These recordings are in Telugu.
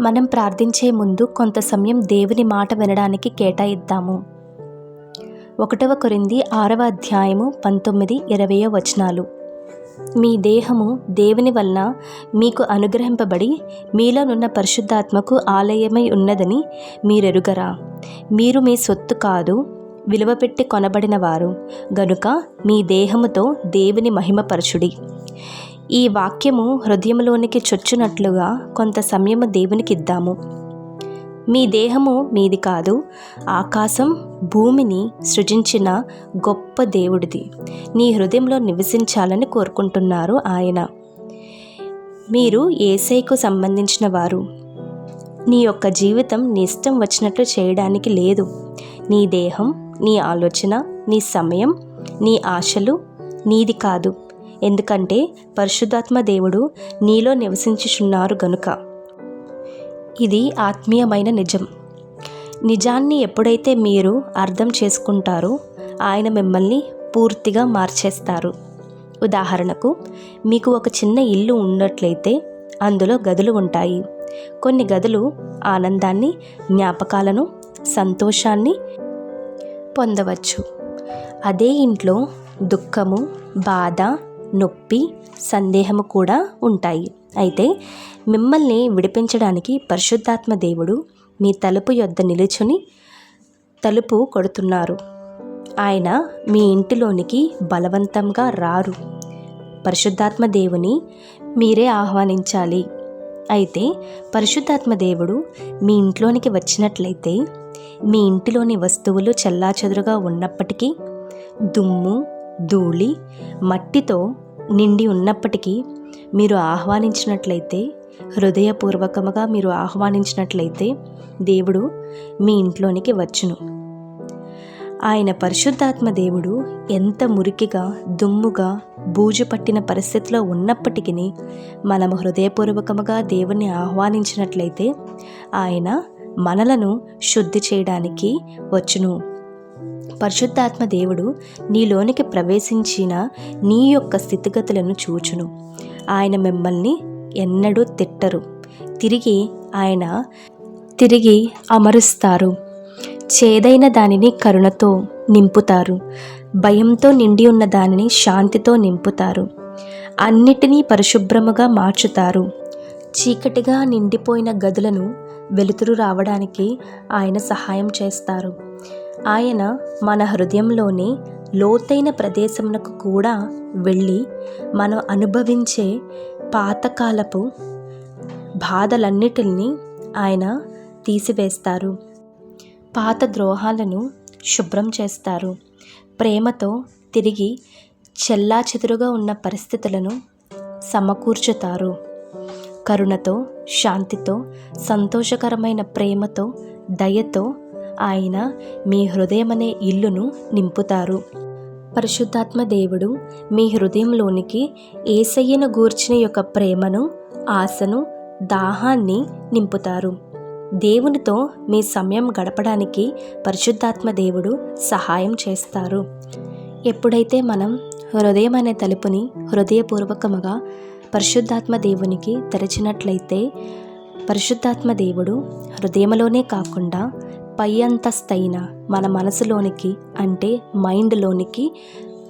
మనం ప్రార్థించే ముందు కొంత సమయం దేవుని మాట వినడానికి కేటాయిద్దాము. ఒకటవ కొరింది ఆరవ అధ్యాయము పంతొమ్మిది ఇరవయో వచనాలు. మీ దేహము దేవుని వలన మీకు అనుగ్రహింపబడి మీలోనున్న పరిశుద్ధాత్మకు ఆలయమై ఉన్నదని మీరెరుగరా. మీరు మీ సొత్తు కాదు విలువ పెట్టి కొనబడిన వారు. గనుక మీ దేహముతో దేవుని మహిమపరచుడి. ఈ వాక్యము హృదయంలోనికి చొచ్చునట్లుగా కొంత సమయము దేవునికి ఇద్దాము మీ దేహము మీది కాదు ఆకాశం భూమిని సృజించిన గొప్ప దేవుడిది. నీ హృదయంలో నివసించాలని కోరుకుంటున్నారు ఆయన. మీరు ఏసైకు సంబంధించిన వారు. నీ యొక్క జీవితం నీ ఇష్టం వచ్చినట్లు చేయడానికి లేదు. నీ దేహం నీ ఆలోచన నీ సమయం నీ ఆశలు నీది కాదు. ఎందుకంటే పరిశుద్ధాత్మ దేవుడు నీలో నివసించుచున్నారు గనుక. ఇది ఆత్మీయమైన నిజం. నిజాన్ని ఎప్పుడైతే మీరు అర్థం చేసుకుంటారో ఆయన మిమ్మల్ని పూర్తిగా మార్చేస్తారు. ఉదాహరణకు మీకు ఒక చిన్న ఇల్లు ఉన్నట్లయితే అందులో గదులు ఉంటాయి. కొన్ని గదులు ఆనందాన్ని జ్ఞాపకాలను సంతోషాన్ని పొందవచ్చు. అదే ఇంట్లో దుఃఖము బాధ నొప్పి సందేహము కూడా ఉంటాయి. అయితే మిమ్మల్ని విడిపించడానికి పరిశుద్ధాత్మ దేవుడు మీ తలుపు యొద్ద నిలుచుని తలుపు కొడుతున్నారు. ఆయన మీ ఇంటిలోనికి బలవంతంగా రారు. పరిశుద్ధాత్మ దేవుని మీరే ఆహ్వానించాలి. అయితే పరిశుద్ధాత్మ దేవుడు మీ ఇంట్లోనికి వచ్చినట్లయితే మీ ఇంటిలోని వస్తువులు చెల్లాచెదురుగా ఉన్నప్పటికీ దుమ్ము ధూళి మట్టితో నిండి ఉన్నప్పటికీ మీరు ఆహ్వానించినట్లయితే హృదయపూర్వకముగా మీరు ఆహ్వానించినట్లయితే దేవుడు మీ ఇంట్లోనికి వచ్చును. ఆయన పరిశుద్ధాత్మ దేవుడు ఎంత మురికిగా దుమ్ముగా బూజు పట్టిన పరిస్థితిలో ఉన్నప్పటికీ మనము హృదయపూర్వకముగా దేవుణ్ణి ఆహ్వానించినట్లయితే ఆయన మనలను శుద్ధి చేయడానికి వచ్చును. పరిశుద్ధాత్మ దేవుడు నీలోనికి ప్రవేశించిన నీ యొక్క స్థితిగతులను చూచును. ఆయన మిమ్మల్ని ఎన్నడూ తిట్టరు. తిరిగి ఆయన తిరిగి అమరుస్తారు. చేదైన దానిని కరుణతో నింపుతారు. భయంతో నిండి ఉన్న దానిని శాంతితో నింపుతారు. అన్నిటినీ పరిశుభ్రముగా మార్చుతారు. చీకటిగా నిండిపోయిన గదులను వెలుతురు రావడానికి ఆయన సహాయం చేస్తారు. ఆయన మన హృదయంలోని లోతైన ప్రదేశమునకు కూడా వెళ్ళి మనం అనుభవించే పాతకాలపు బాధలన్నిటిని ఆయన తీసివేస్తారు. పాత ద్రోహాలను శుభ్రం చేస్తారు. ప్రేమతో తిరిగి చెల్లాచెదురుగా ఉన్న పరిస్థితులను సమకూర్చుతారు. కరుణతో శాంతితో సంతోషకరమైన ప్రేమతో దయతో ఆయన మీ హృదయమనే ఇల్లును నింపుతారు. పరిశుద్ధాత్మ దేవుడు మీ హృదయంలోనికి ఏసయ్యను గూర్చిన యొక్క ప్రేమను ఆశను దాహాన్ని నింపుతారు. దేవునితో మీ సమయం గడపడానికి పరిశుద్ధాత్మ దేవుడు సహాయం చేస్తారు. ఎప్పుడైతే మనం హృదయం అనే తలుపుని హృదయపూర్వకముగా పరిశుద్ధాత్మ దేవునికి తెరిచినట్లయితే పరిశుద్ధాత్మ దేవుడు హృదయంలోనే కాకుండా పై అంతస్తైన మన మనసులోనికి అంటే మైండ్లోనికి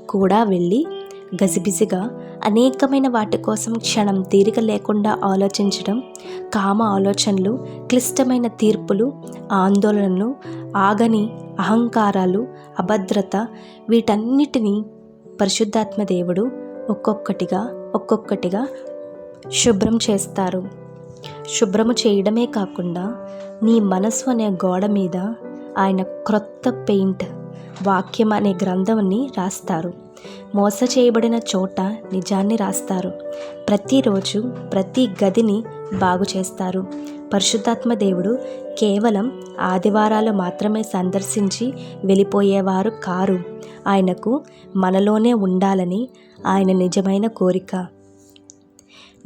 కూడా వెళ్ళి గజిబిజిగా అనేకమైన వాటి కోసం క్షణం తీరిక లేకుండా ఆలోచించడం కామ ఆలోచనలు క్లిష్టమైన తీర్పులు ఆందోళనలు ఆగని అహంకారాలు అభద్రత వీటన్నిటినీ పరిశుద్ధాత్మ దేవుడు ఒక్కొక్కటిగా ఒక్కొక్కటిగా శుభ్రం చేస్తారు. శుభ్రము చేయడమే కాకుండా నీ మనస్సు అనే గోడ మీద ఆయన క్రొత్త పెయింట్ వాక్యం అనే గ్రంథంని రాస్తారు. మోస చేయబడిన చోట నిజాన్ని రాస్తారు. ప్రతిరోజు ప్రతి గదిని బాగు చేస్తారు. పరిశుద్ధాత్మ దేవుడు కేవలం ఆదివారాలు మాత్రమే సందర్శించి వెళ్ళిపోయేవారు కారు. ఆయనకు మనలోనే ఉండాలని ఆయన నిజమైన కోరిక.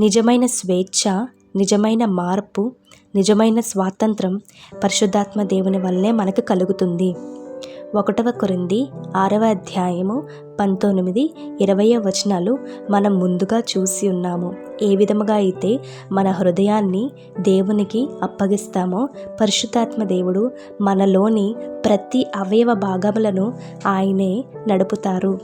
నిజమైన స్వేచ్ఛ నిజమైన మార్పు నిజమైన స్వాతంత్రం పరిశుద్ధాత్మ దేవుని వల్లే మనకు కలుగుతుంది. ఒకటవ కొరింది ఆరవ అధ్యాయము పంతొమ్మిది ఇరవయో వచనాలు మనం ముందుగా చూసి ఉన్నాము. ఏ విధముగా అయితే మన హృదయాన్ని దేవునికి అప్పగిస్తామో పరిశుద్ధాత్మ దేవుడు మనలోని ప్రతి అవయవ భాగములను ఆయనే నడుపుతారు.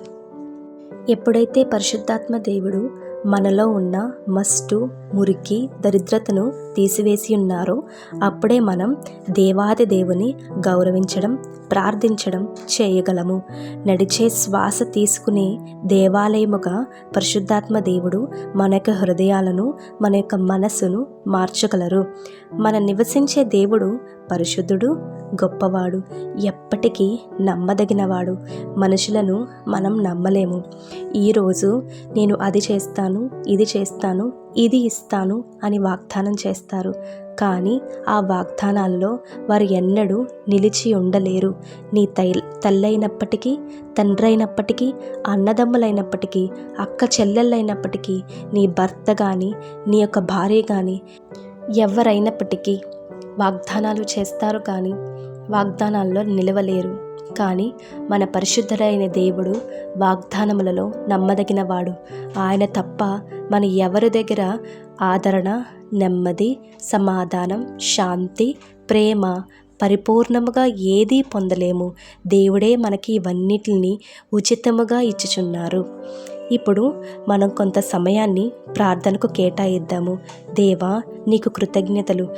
ఎప్పుడైతే పరిశుద్ధాత్మ దేవుడు మనలో ఉన్న మస్టు మురికి దరిద్రతను తీసివేసి ఉన్నారో. అప్పుడే మనం దేవాది దేవుని గౌరవించడం ప్రార్థించడం చేయగలము. నడిచే శ్వాస తీసుకునే దేవాలయముగా పరిశుద్ధాత్మ దేవుడు మన యొక్క హృదయాలను మన యొక్క మనస్సును మార్చగలరు. మన నివసించే దేవుడు పరిశుద్ధుడు గొప్పవాడు ఎప్పటికీ నమ్మదగినవాడు. మనుషులను మనం నమ్మలేము. ఈరోజు నేను అది చేస్తాను ఇది చేస్తాను ఇది ఇస్తాను అని వాగ్దానం చేస్తారు. కానీ ఆ వాగ్దానాల్లో వారు ఎన్నడూ నిలిచి ఉండలేరు. నీ తై తల్లైనప్పటికీ తండ్రైనప్పటికీ అన్నదమ్ములైనప్పటికీ అక్క చెల్లెళ్ళైనప్పటికీ నీ భర్త కానీ నీ యొక్క భార్య కానీ ఎవరైనప్పటికీ వాగ్దానాలు చేస్తారు కానీ వాగ్దానాల్లో నిలవలేరు. కానీ మన పరిశుద్ధుడైన దేవుడు వాగ్దానములలో నమ్మదగినవాడు. ఆయన తప్ప మన ఎవరి దగ్గర ఆదరణ నెమ్మది సమాధానం శాంతి ప్రేమ పరిపూర్ణముగా ఏదీ పొందలేము. దేవుడే మనకి ఇవన్నిటిని ఉచితముగా ఇచ్చుచున్నారు. ఇప్పుడు మనం కొంత సమయాన్ని ప్రార్థనకు కేటాయిద్దాము. దేవా నీకు కృతజ్ఞతలు.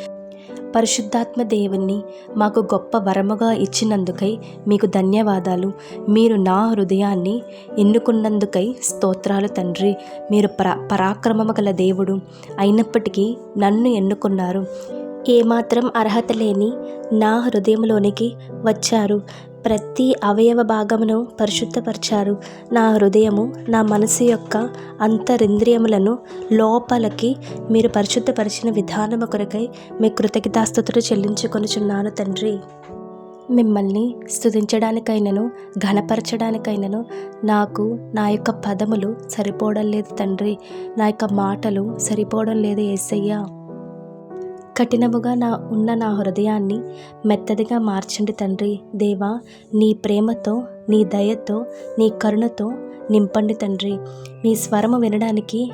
పరిశుద్ధాత్మ దేవుణ్ణి మాకు గొప్ప వరముగా ఇచ్చినందుకై మీకు ధన్యవాదాలు. మీరు నా హృదయాన్ని ఎన్నుకున్నందుకై స్తోత్రాలు తండ్రి. మీరు పరా పరాక్రమము గల దేవుడు అయినప్పటికీ నన్ను ఎన్నుకున్నారు. ఏమాత్రం అర్హత లేని నా హృదయంలోనికి వచ్చారు. ప్రతి అవయవ భాగమును పరిశుద్ధపరిచారు. నా హృదయము నా మనసు యొక్క అంతరింద్రియములను లోపలికి మీరు పరిశుద్ధపరిచిన విధానము కొరకై మీ కృతజ్ఞతాస్థుతులు చెల్లించుకొనుచున్నాను తండ్రి. మిమ్మల్ని స్థుతించడానికైనను ఘనపరచడానికైనను నాకు నా యొక్క పదములు సరిపోవడం లేదు తండ్రి. నా యొక్క మాటలు సరిపోవడం లేదు ఏసయ్యా. కఠినముగా నా ఉన్న నా హృదయాన్ని మెత్తదిగా మార్చండి తండ్రి. దేవా నీ ప్రేమతో నీ దయతో నీ కరుణతో నింపండి తండ్రి. నీ స్వరము వినడానికి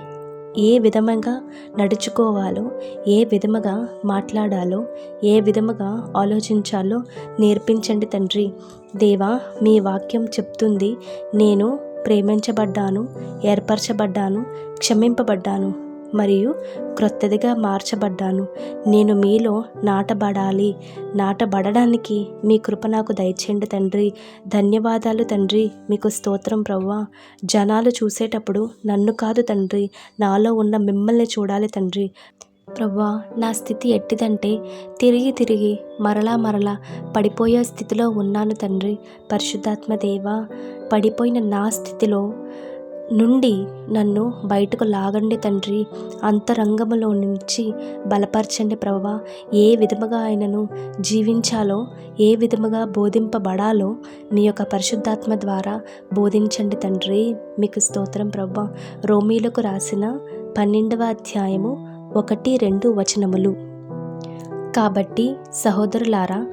ఏ విధముగా నడుచుకోవాలో ఏ విధముగా మాట్లాడాలో ఏ విధముగా ఆలోచించాలో నేర్పించండి తండ్రి. దేవా మీ వాక్యం చెప్తుంది నేను ప్రేమించబడ్డాను ఏర్పరచబడ్డాను క్షమింపబడ్డాను. మరియు క్రొత్తదిగా మార్చబడ్డాను. నేను మీలో నాటబడాలి. నాటబడడానికి మీ కృప నాకు దయచేయండి తండ్రి. ధన్యవాదాలు తండ్రి. మీకు స్తోత్రం ప్రవ్వా. జనాలు చూసేటప్పుడు నన్ను కాదు తండ్రి. నాలో ఉన్న మిమ్మల్ని చూడాలి తండ్రి. ప్రవ్వా నా స్థితి ఎట్టిదంటే తిరిగి తిరిగి మరలా మరలా పడిపోయే స్థితిలో ఉన్నాను తండ్రి. పరిశుద్ధాత్మ దేవా పడిపోయిన నా స్థితిలో నుండి నన్ను బయటకు లాగండి తండ్రి. అంతరంగములో నుంచి బలపరచండి ప్రభా ఏ విధముగా ఆయనను జీవించాలో ఏ విధముగా బోధింపబడాలో మీ యొక్క పరిశుద్ధాత్మ ద్వారా బోధించండి తండ్రి. మీకు స్తోత్రం ప్రభా రోమీలకు రాసిన పన్నెండవ అధ్యాయము ఒకటి రెండు వచనములు. కాబట్టి సహోదరులారా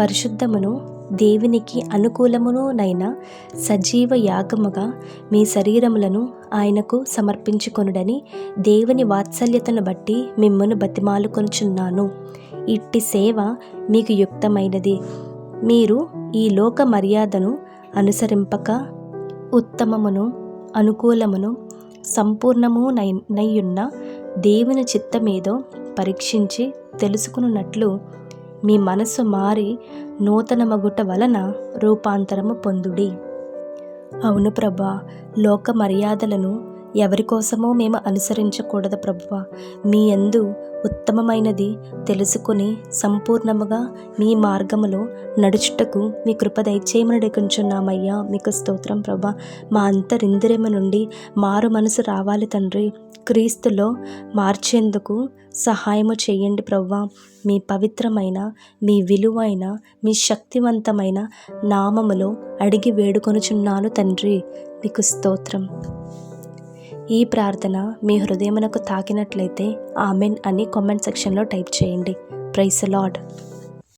పరిశుద్ధమును దేవునికి అనుకూలమునునైన సజీవ యాగముగా మీ శరీరములను ఆయనకు సమర్పించుకొనుడని దేవుని వాత్సల్యతను బట్టి మిమ్మను బతిమాలుకొనుచున్నాను ఇట్టి సేవ మీకు యుక్తమైనది. మీరు ఈ లోక మర్యాదను అనుసరింపక ఉత్తమమును అనుకూలమును సంపూర్ణము నై నయ్యున్న దేవుని చిత్తమేదో పరీక్షించి తెలుసుకున్నట్లు మీ మనసు మారి నూతనమగుట వలన రూపాంతరము పొందుడి. అవును ప్రభా లోక మర్యాదలను ఎవరి కోసమో మేము అనుసరించకూడదు ప్రభువ మీ యందు ఉత్తమమైనది తెలుసుకుని సంపూర్ణముగా మీ మార్గములో నడుచుటకు మీ కృప దయచేయమని అడుగుచున్నామయ్యా మీకు స్తోత్రం ప్రభా. మా అంతరింద్రియము నుండి మారు మనసు రావాలి తండ్రి. క్రీస్తులో మార్చేందుకు సహాయము చేయండి ప్రవ్వా. మీ పవిత్రమైన మీ విలువైన మీ శక్తివంతమైన నామములో అడిగి వేడుకొనుచున్నాను తండ్రి. మీకు స్తోత్రం. ఈ ప్రార్థన మీ హృదయమునకు తాకినట్లయితే ఆమెన్ అని కామెంట్ సెక్షన్లో టైప్ చేయండి. Praise Lord